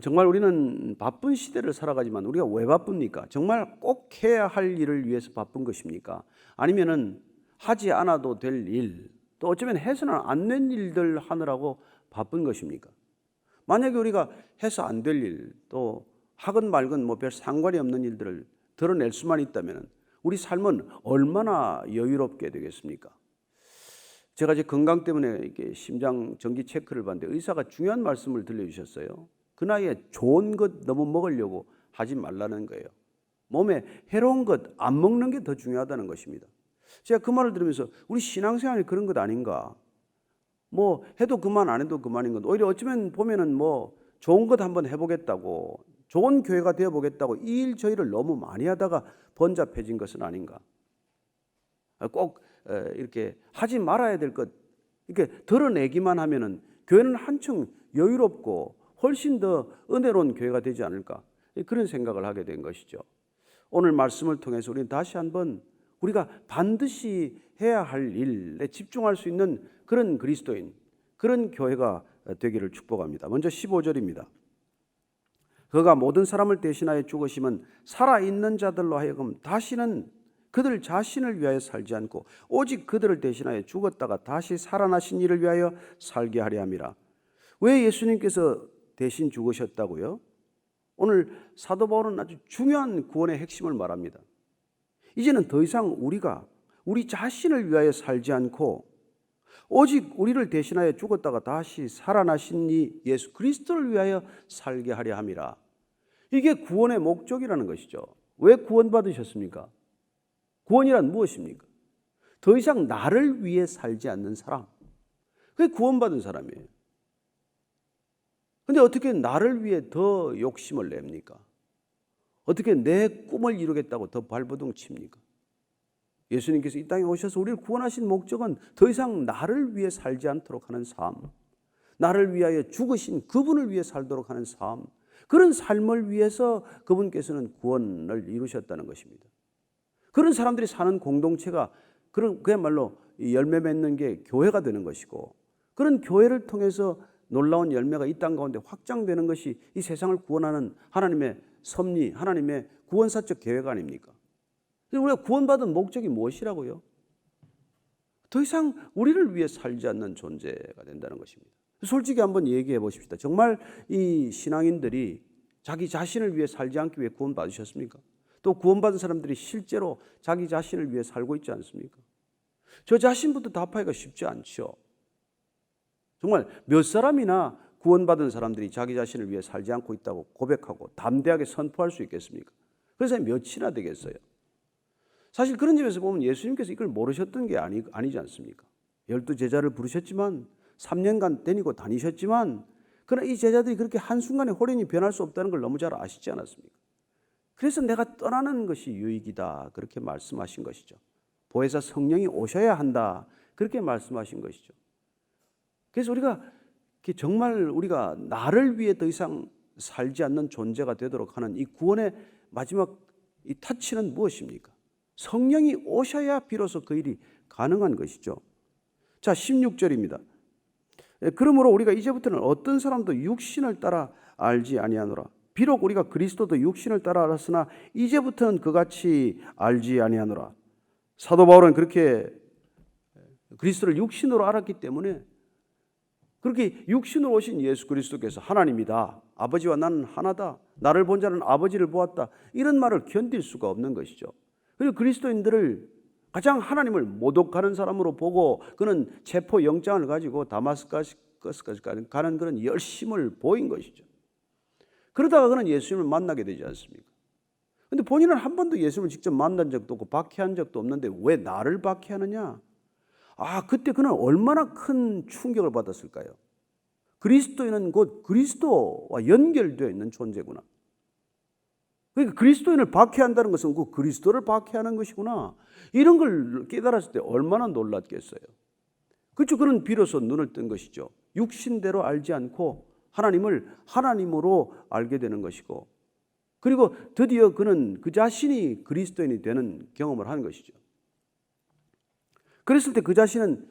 정말 우리는 바쁜 시대를 살아가지만 우리가 왜 바쁩니까? 정말 꼭 해야 할 일을 위해서 바쁜 것입니까? 아니면은 하지 않아도 될 일, 또 어쩌면 해서는 안 된 일들 하느라고 바쁜 것입니까? 만약에 우리가 해서 안 될 일, 또 하건 말건 뭐 별 상관이 없는 일들을 드러낼 수만 있다면 우리 삶은 얼마나 여유롭게 되겠습니까? 제가 제 건강 때문에 이렇게 심장 정기 체크를 받는데 의사가 중요한 말씀을 들려주셨어요. 그 나이에 좋은 것 너무 먹으려고 하지 말라는 거예요. 몸에 해로운 것 안 먹는 게 더 중요하다는 것입니다. 제가 그 말을 들으면서 우리 신앙생활이 그런 것 아닌가? 뭐 해도 그만 안 해도 그만인 것. 오히려 어쩌면 보면은 뭐 좋은 것 한번 해보겠다고 좋은 교회가 되어 보겠다고 이 일저 일을 너무 많이 하다가 번잡해진 것은 아닌가? 꼭 에, 이렇게 하지 말아야 될 것 이렇게 드러내기만 하면은 교회는 한층 여유롭고 훨씬 더 은혜로운 교회가 되지 않을까 그런 생각을 하게 된 것이죠. 오늘 말씀을 통해서 우리는 다시 한번 우리가 반드시 해야 할 일에 집중할 수 있는 그런 그리스도인 그런 교회가 되기를 축복합니다. 먼저 15절입니다. 그가 모든 사람을 대신하여 죽으심은 살아있는 자들로 하여금 다시는 그들 자신을 위하여 살지 않고 오직 그들을 대신하여 죽었다가 다시 살아나신 이를 위하여 살게 하려 함이라. 왜 예수님께서 대신 죽으셨다고요? 오늘 사도 바울은 아주 중요한 구원의 핵심을 말합니다. 이제는 더 이상 우리가 우리 자신을 위하여 살지 않고 오직 우리를 대신하여 죽었다가 다시 살아나신 이 예수 그리스도를 위하여 살게 하려 함이라. 이게 구원의 목적이라는 것이죠. 왜 구원받으셨습니까? 구원이란 무엇입니까? 더 이상 나를 위해 살지 않는 사람. 그게 구원받은 사람이에요. 근데 어떻게 나를 위해 더 욕심을 냅니까? 어떻게 내 꿈을 이루겠다고 더 발버둥 칩니까? 예수님께서 이 땅에 오셔서 우리를 구원하신 목적은 더 이상 나를 위해 살지 않도록 하는 삶, 나를 위하여 죽으신 그분을 위해 살도록 하는 삶, 그런 삶을 위해서 그분께서는 구원을 이루셨다는 것입니다. 그런 사람들이 사는 공동체가 그런 그야말로 열매 맺는 게 교회가 되는 것이고 그런 교회를 통해서 놀라운 열매가 이 땅 가운데 확장되는 것이 이 세상을 구원하는 하나님의 섭리, 하나님의 구원사적 계획 아닙니까? 우리가 구원받은 목적이 무엇이라고요? 더 이상 우리를 위해 살지 않는 존재가 된다는 것입니다. 솔직히 한번 얘기해 보십시다. 정말 이 신앙인들이 자기 자신을 위해 살지 않기 위해 구원받으셨습니까? 또 구원받은 사람들이 실제로 자기 자신을 위해 살고 있지 않습니까? 저 자신부터 답하기가 쉽지 않죠. 정말 몇 사람이나 구원받은 사람들이 자기 자신을 위해 살지 않고 있다고 고백하고 담대하게 선포할 수 있겠습니까? 그래서 몇이나 되겠어요? 사실 그런 점에서 보면 예수님께서 이걸 모르셨던 게 아니, 아니지 않습니까? 열두 제자를 부르셨지만 3년간 다니고 다니셨지만 그러나 이 제자들이 그렇게 한순간에 호련히 변할 수 없다는 걸 너무 잘 아시지 않았습니까? 그래서 내가 떠나는 것이 유익이다. 그렇게 말씀하신 것이죠. 보혜사 성령이 오셔야 한다. 그렇게 말씀하신 것이죠. 그래서 우리가 정말 우리가 나를 위해 더 이상 살지 않는 존재가 되도록 하는 이 구원의 마지막 이 타치는 무엇입니까? 성령이 오셔야 비로소 그 일이 가능한 것이죠. 자, 16절입니다. 그러므로 우리가 이제부터는 어떤 사람도 육신을 따라 알지 아니하노라. 비록 우리가 그리스도도 육신을 따라 알았으나 이제부터는 그같이 알지 아니하노라. 사도 바울은 그렇게 그리스도를 육신으로 알았기 때문에 그렇게 육신으로 오신 예수 그리스도께서 하나님이다. 아버지와 나는 하나다. 나를 본 자는 아버지를 보았다. 이런 말을 견딜 수가 없는 것이죠. 그리고 그리스도인들을 가장 하나님을 모독하는 사람으로 보고 그는 체포 영장을 가지고 다마스까지 가는 그런 열심을 보인 것이죠. 그러다가 그는 예수님을 만나게 되지 않습니까? 근데 본인은 한 번도 예수님을 직접 만난 적도 없고 박해한 적도 없는데 왜 나를 박해하느냐? 아, 그때 그는 얼마나 큰 충격을 받았을까요? 그리스도인은 곧 그리스도와 연결되어 있는 존재구나. 그러니까 그리스도인을 박해한다는 것은 그 그리스도를 박해하는 것이구나. 이런 걸 깨달았을 때 얼마나 놀랐겠어요. 그렇죠. 그는 비로소 눈을 뜬 것이죠. 육신대로 알지 않고 하나님을 하나님으로 알게 되는 것이고 그리고 드디어 그는 그 자신이 그리스도인이 되는 경험을 한 것이죠. 그랬을 때 그 자신은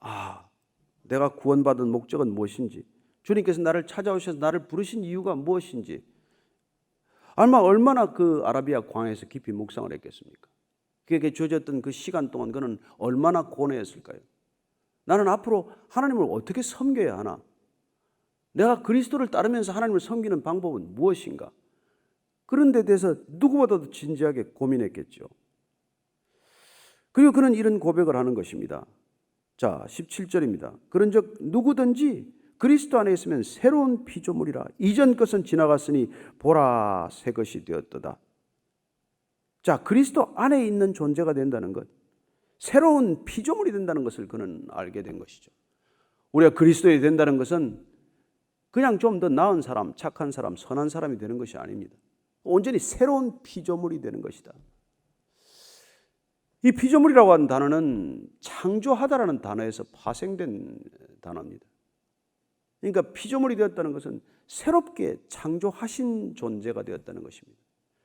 아, 내가 구원받은 목적은 무엇인지 주님께서 나를 찾아오셔서 나를 부르신 이유가 무엇인지 아마 얼마나 그 아라비아 광야에서 깊이 묵상을 했겠습니까? 그에게 주어졌던 그 시간 동안 그는 얼마나 고뇌했을까요? 나는 앞으로 하나님을 어떻게 섬겨야 하나? 내가 그리스도를 따르면서 하나님을 섬기는 방법은 무엇인가? 그런 데 대해서 누구보다도 진지하게 고민했겠죠. 그리고 그는 이런 고백을 하는 것입니다. 자, 17절입니다. 그런즉 누구든지 그리스도 안에 있으면 새로운 피조물이라 이전 것은 지나갔으니 보라 새 것이 되었도다. 자, 그리스도 안에 있는 존재가 된다는 것. 새로운 피조물이 된다는 것을 그는 알게 된 것이죠. 우리가 그리스도에 된다는 것은 그냥 좀 더 나은 사람, 착한 사람, 선한 사람이 되는 것이 아닙니다. 온전히 새로운 피조물이 되는 것이다. 이 피조물이라고 하는 단어는 창조하다라는 단어에서 파생된 단어입니다. 그러니까 피조물이 되었다는 것은 새롭게 창조하신 존재가 되었다는 것입니다.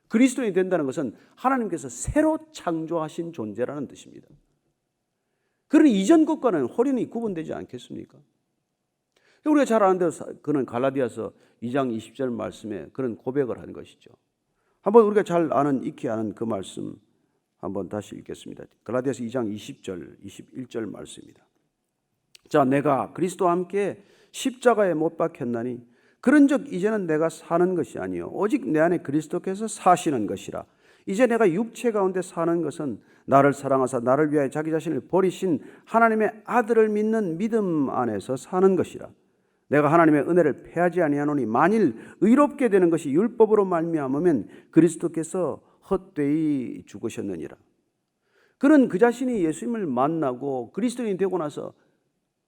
그리스도인이 된다는 것은 하나님께서 새로 창조하신 존재라는 뜻입니다. 그런 이전 것과는 호련히 구분되지 않겠습니까? 우리가 잘 아는 대로 그는 갈라디아서 2장 20절 말씀에 그런 고백을 한 것이죠. 한번 우리가 잘 아는 익히 아는 그 말씀 한번 다시 읽겠습니다. 갈라디아서 2장 20절 21절 말씀입니다. 자, 내가 그리스도와 함께 십자가에 못 박혔나니 그런즉 이제는 내가 사는 것이 아니요 오직 내 안에 그리스도께서 사시는 것이라. 이제 내가 육체 가운데 사는 것은 나를 사랑하사 나를 위하여 자기 자신을 버리신 하나님의 아들을 믿는 믿음 안에서 사는 것이라. 내가 하나님의 은혜를 패하지 아니하노니 만일 의롭게 되는 것이 율법으로 말미암으면 그리스도께서 헛되이 죽으셨느니라. 그는 그 자신이 예수님을 만나고 그리스도인이 되고 나서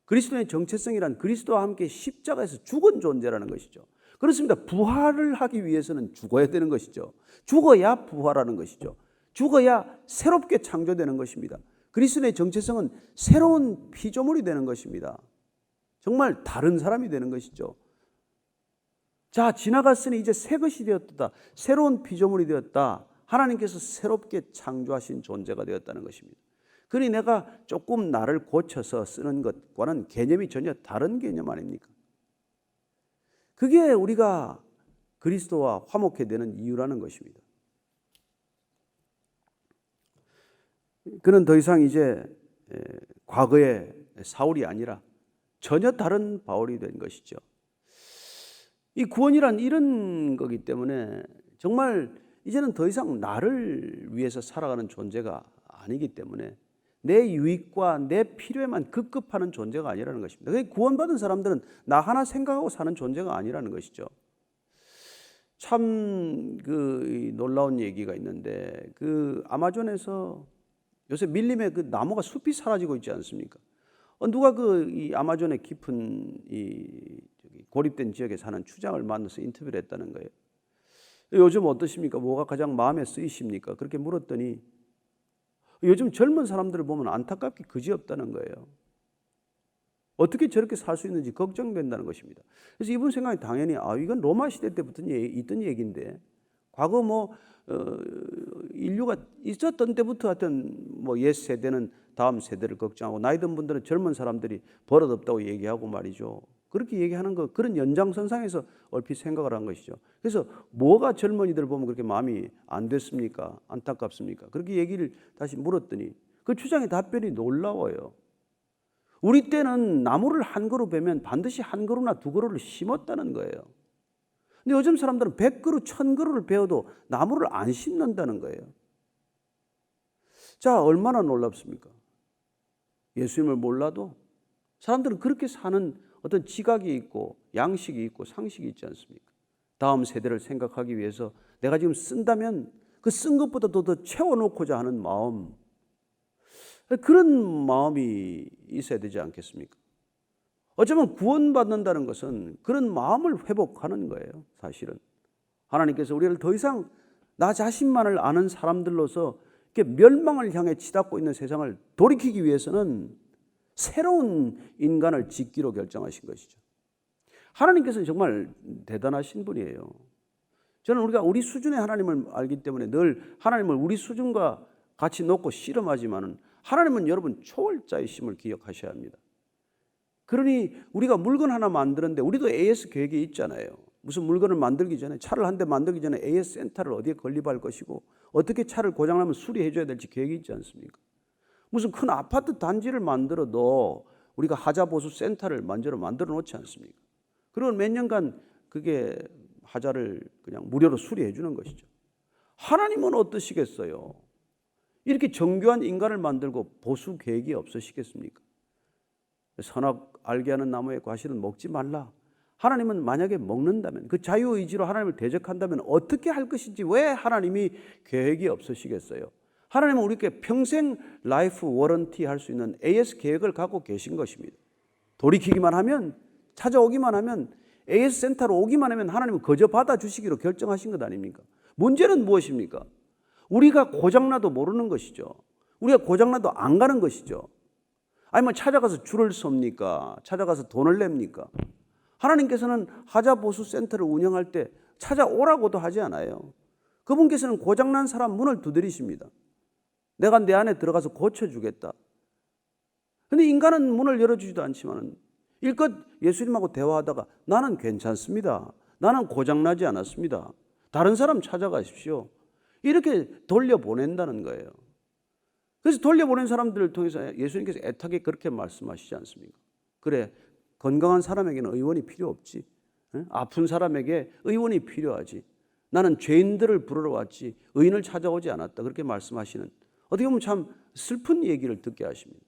그리스도의 정체성이란 그리스도와 함께 십자가에서 죽은 존재라는 것이죠. 그렇습니다. 부활을 하기 위해서는 죽어야 되는 것이죠. 죽어야 부활하는 것이죠. 죽어야 새롭게 창조되는 것입니다. 그리스도의 정체성은 새로운 피조물이 되는 것입니다. 정말 다른 사람이 되는 것이죠. 자, 지나갔으니 이제 새 것이 되었다. 새로운 피조물이 되었다. 하나님께서 새롭게 창조하신 존재가 되었다는 것입니다. 그러니 내가 조금 나를 고쳐서 쓰는 것과는 개념이 전혀 다른 개념 아닙니까? 그게 우리가 그리스도와 화목해 되는 이유라는 것입니다. 그는 더 이상 이제 과거의 사울이 아니라 전혀 다른 바울이 된 것이죠. 이 구원이란 이런 거기 때문에 정말 이제는 더 이상 나를 위해서 살아가는 존재가 아니기 때문에 내 유익과 내 필요에만 급급하는 존재가 아니라는 것입니다. 구원받은 사람들은 나 하나 생각하고 사는 존재가 아니라는 것이죠. 참 그 놀라운 얘기가 있는데 그 아마존에서 요새 밀림에 그 나무가 숲이 사라지고 있지 않습니까? 어, 누가 그 이 아마존의 깊은 이 고립된 지역에 사는 추장을 만나서 인터뷰를 했다는 거예요. 요즘 어떠십니까? 뭐가 가장 마음에 쓰이십니까? 그렇게 물었더니 요즘 젊은 사람들을 보면 안타깝게 그지없다는 거예요. 어떻게 저렇게 살 수 있는지 걱정된다는 것입니다. 그래서 이분 생각이 당연히 아 이건 로마 시대 때부터 있던 얘기인데 과거 뭐 어, 인류가 있었던 때부터 하여튼 뭐 옛 세대는 다음 세대를 걱정하고 나이 든 분들은 젊은 사람들이 버릇없다고 얘기하고 말이죠. 그렇게 얘기하는 거 그런 연장선상에서 얼핏 생각을 한 것이죠. 그래서 뭐가 젊은이들 보면 그렇게 마음이 안 됐습니까? 안타깝습니까? 그렇게 얘기를 다시 물었더니 그 추장의 답변이 놀라워요. 우리 때는 나무를 한 그루 베면 반드시 한 그루나 두 그루를 심었다는 거예요. 근데 요즘 사람들은 백 그루, 천 그루를 베어도 나무를 안 심는다는 거예요. 자, 얼마나 놀랍습니까? 예수님을 몰라도 사람들은 그렇게 사는 어떤 지각이 있고 양식이 있고 상식이 있지 않습니까? 다음 세대를 생각하기 위해서 내가 지금 쓴다면 그 쓴 것보다도 더 채워놓고자 하는 마음. 그런 마음이 있어야 되지 않겠습니까? 어쩌면 구원받는다는 것은 그런 마음을 회복하는 거예요, 사실은. 하나님께서 우리를 더 이상 나 자신만을 아는 사람들로서 멸망을 향해 치닫고 있는 세상을 돌이키기 위해서는 새로운 인간을 짓기로 결정하신 것이죠. 하나님께서는 정말 대단하신 분이에요. 저는 우리가 우리 수준의 하나님을 알기 때문에 늘 하나님을 우리 수준과 같이 놓고 씨름하지만은 하나님은 여러분 초월자이심을 기억하셔야 합니다. 그러니 우리가 물건 하나 만드는데 우리도 AS 계획이 있잖아요. 무슨 물건을 만들기 전에 차를 한 대 만들기 전에 AS 센터를 어디에 건립할 것이고 어떻게 차를 고장나면 수리해 줘야 될지 계획이 있지 않습니까? 무슨 큰 아파트 단지를 만들어도 우리가 하자 보수 센터를 만들어 만들어 놓지 않습니까? 그리고 몇 년간 그게 하자를 그냥 무료로 수리해 주는 것이죠. 하나님은 어떠시겠어요? 이렇게 정교한 인간을 만들고 보수 계획이 없으시겠습니까? 선악 알게 하는 나무의 과실은 먹지 말라. 하나님은 만약에 먹는다면 그 자유의지로 하나님을 대적한다면 어떻게 할 것인지 왜 하나님이 계획이 없으시겠어요? 하나님은 우리께 평생 라이프 워런티 할 수 있는 AS 계획을 갖고 계신 것입니다. 돌이키기만 하면 찾아오기만 하면 AS 센터로 오기만 하면 하나님은 거저 받아 주시기로 결정하신 것 아닙니까? 문제는 무엇입니까? 우리가 고장나도 모르는 것이죠. 우리가 고장나도 안 가는 것이죠. 아니면 찾아가서 줄을 섭니까? 찾아가서 돈을 냅니까? 하나님께서는 하자보수 센터를 운영할 때 찾아오라고도 하지 않아요. 그분께서는 고장난 사람 문을 두드리십니다. 내가 내 안에 들어가서 고쳐주겠다. 근데 인간은 문을 열어주지도 않지만 일껏 예수님하고 대화하다가 나는 괜찮습니다. 나는 고장나지 않았습니다. 다른 사람 찾아가십시오. 이렇게 돌려보낸다는 거예요. 그래서 돌려보낸 사람들을 통해서 예수님께서 애타게 그렇게 말씀하시지 않습니까? 그래, 건강한 사람에게는 의원이 필요 없지. 아픈 사람에게 의원이 필요하지. 나는 죄인들을 부르러 왔지 의인을 찾아오지 않았다. 그렇게 말씀하시는 어떻게 보면 참 슬픈 얘기를 듣게 하십니다.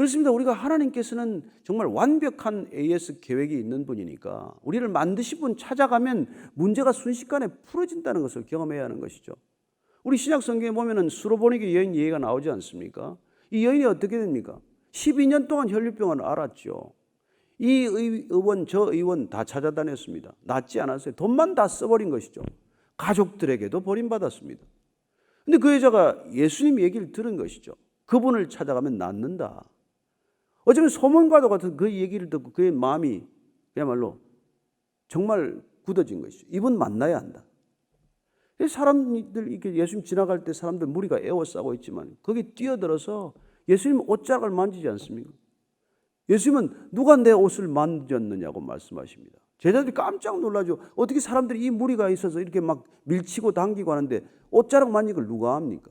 그렇습니다. 우리가 하나님께서는 정말 완벽한 AS 계획이 있는 분이니까 우리를 만드신 분 찾아가면 문제가 순식간에 풀어진다는 것을 경험해야 하는 것이죠. 우리 신약 성경에 보면은 수로보니게 여인 얘기가 나오지 않습니까? 이 여인이 어떻게 됩니까? 12년 동안 혈류병을 앓았죠. 이 의원 저 의원 다 찾아다녔습니다. 낫지 않았어요. 돈만 다 써버린 것이죠. 가족들에게도 버림받았습니다. 근데 그 여자가 예수님 얘기를 들은 것이죠. 그분을 찾아가면 낫는다. 어쩌면 소문과도 같은 그 얘기를 듣고 그의 마음이 그야말로 정말 굳어진 것이죠. 이분 만나야 한다. 사람들 이렇게 예수님 지나갈 때 사람들 무리가 에워싸고 있지만 거기 뛰어들어서 예수님 옷자락을 만지지 않습니까? 예수님은 누가 내 옷을 만졌느냐고 말씀하십니다. 제자들이 깜짝 놀라죠. 어떻게 사람들이 이 무리가 있어서 이렇게 막 밀치고 당기고 하는데 옷자락 만진 걸 누가 합니까?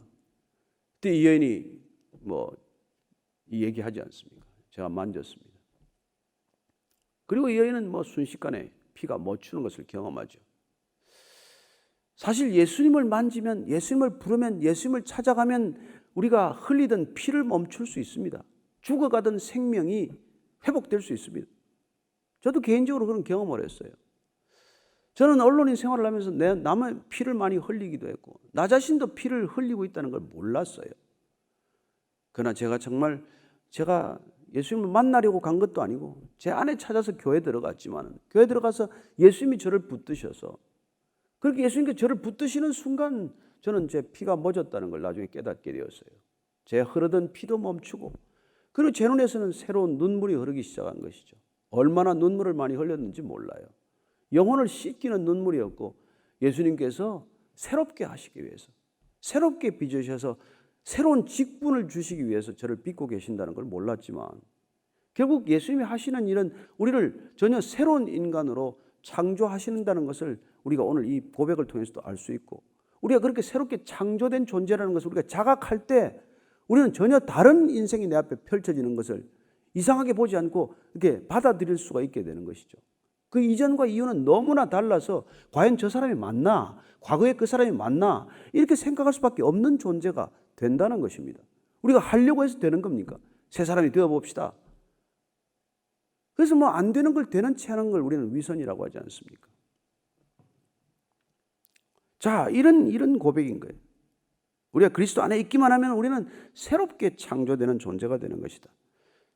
그때 이 여인이 뭐 이 얘기하지 않습니까? 제가 만졌습니다. 그리고 이 여인은 뭐 순식간에 피가 멎추는 것을 경험하죠. 사실 예수님을 만지면 예수님을 부르면 예수님을 찾아가면 우리가 흘리던 피를 멈출 수 있습니다. 죽어가던 생명이 회복될 수 있습니다. 저도 개인적으로 그런 경험을 했어요. 저는 언론인 생활을 하면서 내 남의 피를 많이 흘리기도 했고 나 자신도 피를 흘리고 있다는 걸 몰랐어요. 그러나 제가 정말 제가 예수님을 만나려고 간 것도 아니고 제 안에 찾아서 교회 들어갔지만 교회 들어가서 예수님이 저를 붙드셔서 그렇게 예수님께 저를 붙드시는 순간 저는 제 피가 멎었다는 걸 나중에 깨닫게 되었어요. 제 흐르던 피도 멈추고 그리고 제 눈에서는 새로운 눈물이 흐르기 시작한 것이죠. 얼마나 눈물을 많이 흘렸는지 몰라요. 영혼을 씻기는 눈물이었고 예수님께서 새롭게 하시기 위해서 새롭게 빚으셔서 새로운 직분을 주시기 위해서 저를 빚고 계신다는 걸 몰랐지만 결국 예수님이 하시는 일은 우리를 전혀 새로운 인간으로 창조하신다는 것을 우리가 오늘 이 고백을 통해서도 알 수 있고 우리가 그렇게 새롭게 창조된 존재라는 것을 우리가 자각할 때 우리는 전혀 다른 인생이 내 앞에 펼쳐지는 것을 이상하게 보지 않고 이렇게 받아들일 수가 있게 되는 것이죠. 그 이전과 이유는 너무나 달라서 과연 저 사람이 맞나? 과거에 그 사람이 맞나? 이렇게 생각할 수밖에 없는 존재가 된다는 것입니다. 우리가 하려고 해서 되는 겁니까? 새 사람이 되어 봅시다. 그래서 뭐 안 되는 걸 되는 채 하는 걸 우리는 위선이라고 하지 않습니까? 자, 이런 이런 고백인 거예요. 우리가 그리스도 안에 있기만 하면 우리는 새롭게 창조되는 존재가 되는 것이다.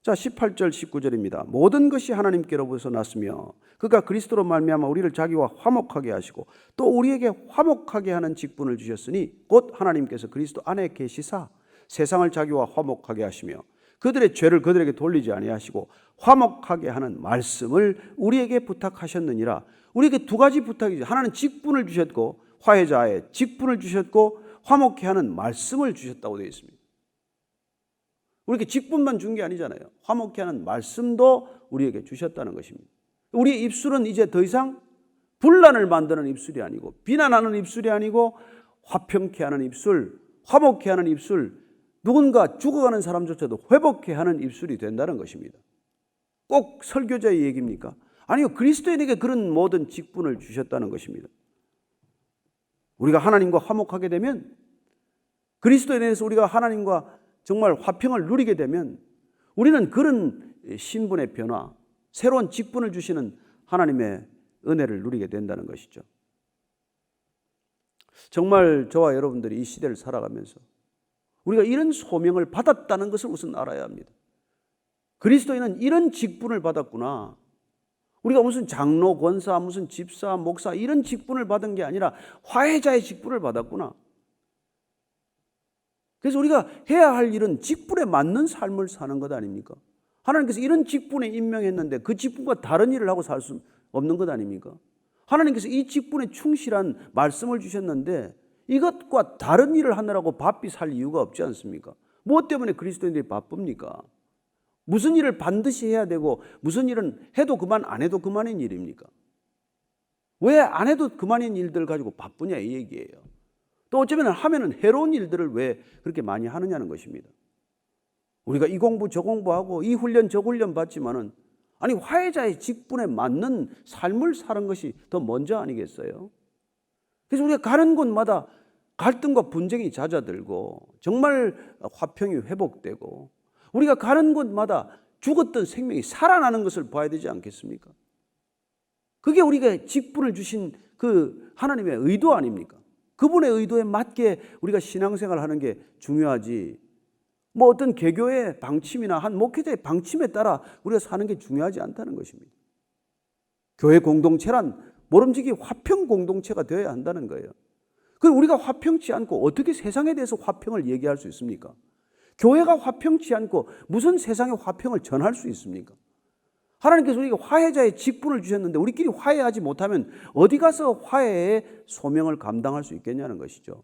자, 18절 19절입니다. 모든 것이 하나님께로부터 났으며 그가 그리스도로 말미암아 우리를 자기와 화목하게 하시고 또 우리에게 화목하게 하는 직분을 주셨으니 곧 하나님께서 그리스도 안에 계시사 세상을 자기와 화목하게 하시며 그들의 죄를 그들에게 돌리지 아니하시고 화목하게 하는 말씀을 우리에게 부탁하셨느니라. 우리에게 두 가지 부탁이죠. 하나는 직분을 주셨고 화해자의 직분을 주셨고 화목케 하는 말씀을 주셨다고 되어 있습니다. 우리에게 직분만 준 게 아니잖아요. 화목케 하는 말씀도 우리에게 주셨다는 것입니다. 우리의 입술은 이제 더 이상 분란을 만드는 입술이 아니고 비난하는 입술이 아니고 화평케 하는 입술, 화목케 하는 입술, 누군가 죽어가는 사람조차도 회복케 하는 입술이 된다는 것입니다. 꼭 설교자의 얘기입니까? 아니요. 그리스도인에게 그런 모든 직분을 주셨다는 것입니다. 우리가 하나님과 화목하게 되면 그리스도인에서 우리가 하나님과 정말 화평을 누리게 되면 우리는 그런 신분의 변화, 새로운 직분을 주시는 하나님의 은혜를 누리게 된다는 것이죠. 정말 저와 여러분들이 이 시대를 살아가면서 우리가 이런 소명을 받았다는 것을 우선 알아야 합니다. 그리스도인은 이런 직분을 받았구나. 우리가 무슨 장로, 권사, 무슨 집사, 목사 이런 직분을 받은 게 아니라 화해자의 직분을 받았구나. 그래서 우리가 해야 할 일은 직분에 맞는 삶을 사는 것 아닙니까? 하나님께서 이런 직분에 임명했는데 그 직분과 다른 일을 하고 살 수 없는 것 아닙니까? 하나님께서 이 직분에 충실한 말씀을 주셨는데 이것과 다른 일을 하느라고 바삐 살 이유가 없지 않습니까? 무엇 때문에 그리스도인들이 바쁩니까? 무슨 일을 반드시 해야 되고 무슨 일은 해도 그만 안 해도 그만인 일입니까? 왜 안 해도 그만인 일들 가지고 바쁘냐 이 얘기예요. 또 어쩌면 하면은 해로운 일들을 왜 그렇게 많이 하느냐는 것입니다. 우리가 이 공부 저 공부하고 이 훈련 저 훈련 받지만은 아니 화해자의 직분에 맞는 삶을 사는 것이 더 먼저 아니겠어요? 그래서 우리가 가는 곳마다 갈등과 분쟁이 잦아들고 정말 화평이 회복되고 우리가 가는 곳마다 죽었던 생명이 살아나는 것을 봐야 되지 않겠습니까? 그게 우리가 직분을 주신 그 하나님의 의도 아닙니까? 그분의 의도에 맞게 우리가 신앙생활 하는 게 중요하지. 뭐 어떤 개교의 방침이나 한 목회자의 방침에 따라 우리가 사는 게 중요하지 않다는 것입니다. 교회 공동체란 모름지기 화평 공동체가 되어야 한다는 거예요. 그 우리가 화평치 않고 어떻게 세상에 대해서 화평을 얘기할 수 있습니까? 교회가 화평치 않고 무슨 세상의 화평을 전할 수 있습니까? 하나님께서 우리가 화해자의 직분을 주셨는데 우리끼리 화해하지 못하면 어디 가서 화해의 소명을 감당할 수 있겠냐는 것이죠.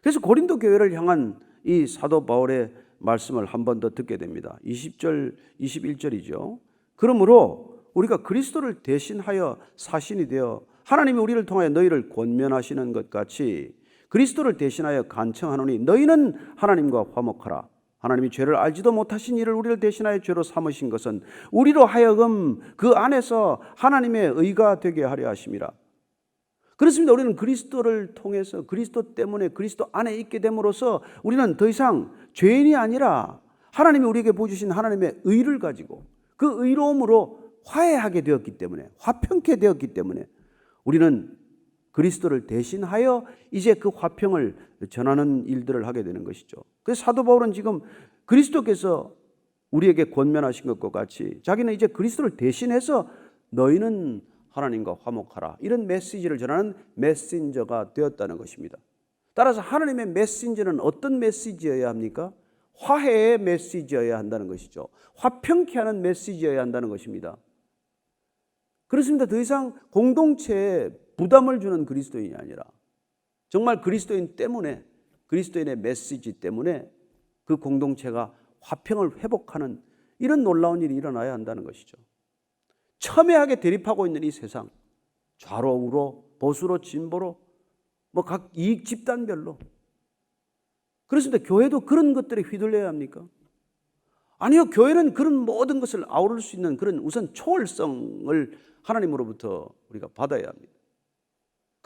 그래서 고린도 교회를 향한 이 사도 바울의 말씀을 한 번 더 듣게 됩니다. 20절, 21절이죠. 그러므로 우리가 그리스도를 대신하여 사신이 되어 하나님이 우리를 통하여 너희를 권면하시는 것 같이 그리스도를 대신하여 간청하노니 너희는 하나님과 화목하라. 하나님이 죄를 알지도 못하신 이를 우리를 대신하여 죄로 삼으신 것은 우리로 하여금 그 안에서 하나님의 의가 되게 하려 하심이라. 그렇습니다. 우리는 그리스도를 통해서 그리스도 때문에 그리스도 안에 있게 됨으로써 우리는 더 이상 죄인이 아니라 하나님이 우리에게 보여주신 하나님의 의를 가지고 그 의로움으로 화해하게 되었기 때문에 화평케 되었기 때문에 우리는 그리스도를 대신하여 이제 그 화평을 전하는 일들을 하게 되는 것이죠. 그래서 사도 바울은 지금 그리스도께서 우리에게 권면하신 것과 같이 자기는 이제 그리스도를 대신해서 너희는 하나님과 화목하라. 이런 메시지를 전하는 메신저가 되었다는 것입니다. 따라서 하나님의 메신저는 어떤 메시지여야 합니까? 화해의 메시지여야 한다는 것이죠. 화평케 하는 메시지여야 한다는 것입니다. 그렇습니다. 더 이상 공동체에 부담을 주는 그리스도인이 아니라 정말 그리스도인 때문에 그리스도인의 메시지 때문에 그 공동체가 화평을 회복하는 이런 놀라운 일이 일어나야 한다는 것이죠. 첨예하게 대립하고 있는 이 세상, 좌로 우로 보수로 진보로 뭐 각 이익 집단별로 그렇습니다. 교회도 그런 것들에 휘둘려야 합니까? 아니요, 교회는 그런 모든 것을 아우를 수 있는 그런 우선 초월성을 하나님으로부터 우리가 받아야 합니다.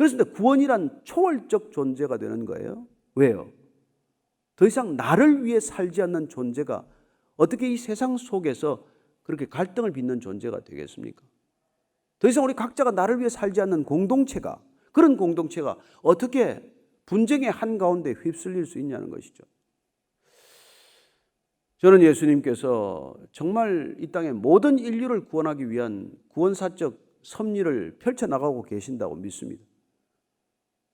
그렇습니다. 구원이란 초월적 존재가 되는 거예요. 왜요? 더 이상 나를 위해 살지 않는 존재가 어떻게 이 세상 속에서 그렇게 갈등을 빚는 존재가 되겠습니까? 더 이상 우리 각자가 나를 위해 살지 않는 공동체가 그런 공동체가 어떻게 분쟁의 한가운데 휩쓸릴 수 있냐는 것이죠. 저는 예수님께서 정말 이 땅의 모든 인류를 구원하기 위한 구원사적 섭리를 펼쳐나가고 계신다고 믿습니다.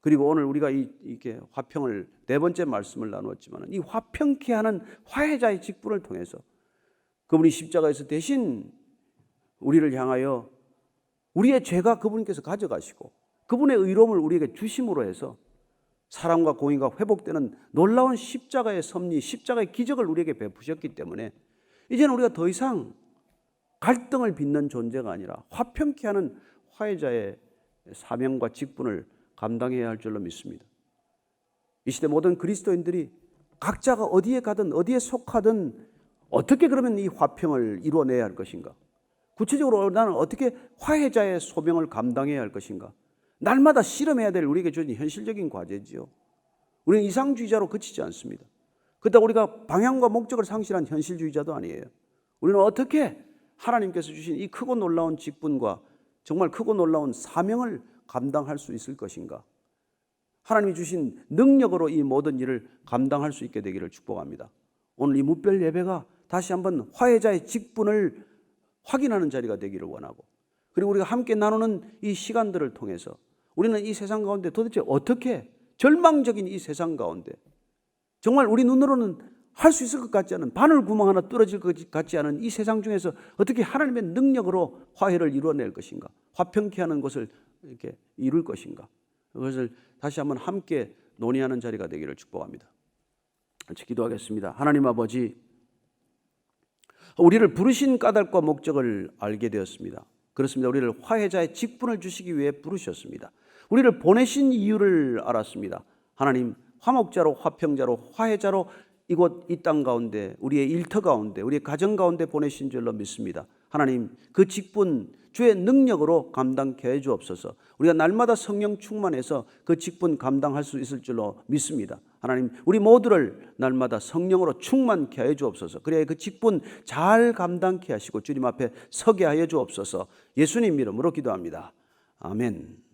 그리고 오늘 우리가 이, 이렇게 화평을 네 번째 말씀을 나누었지만 이 화평케 하는 화해자의 직분을 통해서 그분이 십자가에서 대신 우리를 향하여 우리의 죄가 그분께서 가져가시고 그분의 의로움을 우리에게 주심으로 해서 사랑과 공의가 회복되는 놀라운 십자가의 섭리, 십자가의 기적을 우리에게 베푸셨기 때문에 이제는 우리가 더 이상 갈등을 빚는 존재가 아니라 화평케 하는 화해자의 사명과 직분을 감당해야 할 줄로 믿습니다. 이 시대 모든 그리스도인들이 각자가 어디에 가든 어디에 속하든 어떻게 그러면 이 화평을 이루어내야 할 것인가? 구체적으로 나는 어떻게 화해자의 소명을 감당해야 할 것인가? 날마다 실험해야 될 우리에게 주어진 현실적인 과제지요. 우리는 이상주의자로 그치지 않습니다. 그렇다고 우리가 방향과 목적을 상실한 현실주의자도 아니에요. 우리는 어떻게 하나님께서 주신 이 크고 놀라운 직분과 정말 크고 놀라운 사명을 감당할 수 있을 것인가? 하나님이 주신 능력으로 이 모든 일을 감당할 수 있게 되기를 축복합니다. 오늘 이 무별 예배가 다시 한번 화해자의 직분을 확인하는 자리가 되기를 원하고 그리고 우리가 함께 나누는 이 시간들을 통해서 우리는 이 세상 가운데 도대체 어떻게 절망적인 이 세상 가운데 정말 우리 눈으로는 할 수 있을 것 같지 않은 바늘 구멍 하나 뚫어질 것 같지 않은 이 세상 중에서 어떻게 하나님의 능력으로 화해를 이루어낼 것인가 화평케 하는 것을 이렇게 이룰 것인가 그것을 다시 한번 함께 논의하는 자리가 되기를 축복합니다. 같이 기도하겠습니다. 하나님 아버지 우리를 부르신 까닭과 목적을 알게 되었습니다. 그렇습니다. 우리를 화해자의 직분을 주시기 위해 부르셨습니다. 우리를 보내신 이유를 알았습니다. 하나님 화목자로 화평자로 화해자로 이곳 이 땅 가운데 우리의 일터 가운데 우리의 가정 가운데 보내신 줄로 믿습니다. 하나님 그 직분 주의 능력으로 감당케 해 주옵소서. 우리가 날마다 성령 충만해서 그 직분 감당할 수 있을 줄로 믿습니다. 하나님 우리 모두를 날마다 성령으로 충만케 해 주옵소서. 그래야 그 직분 잘 감당케 하시고 주님 앞에 서게 하여 주옵소서. 예수님 이름으로 기도합니다. 아멘.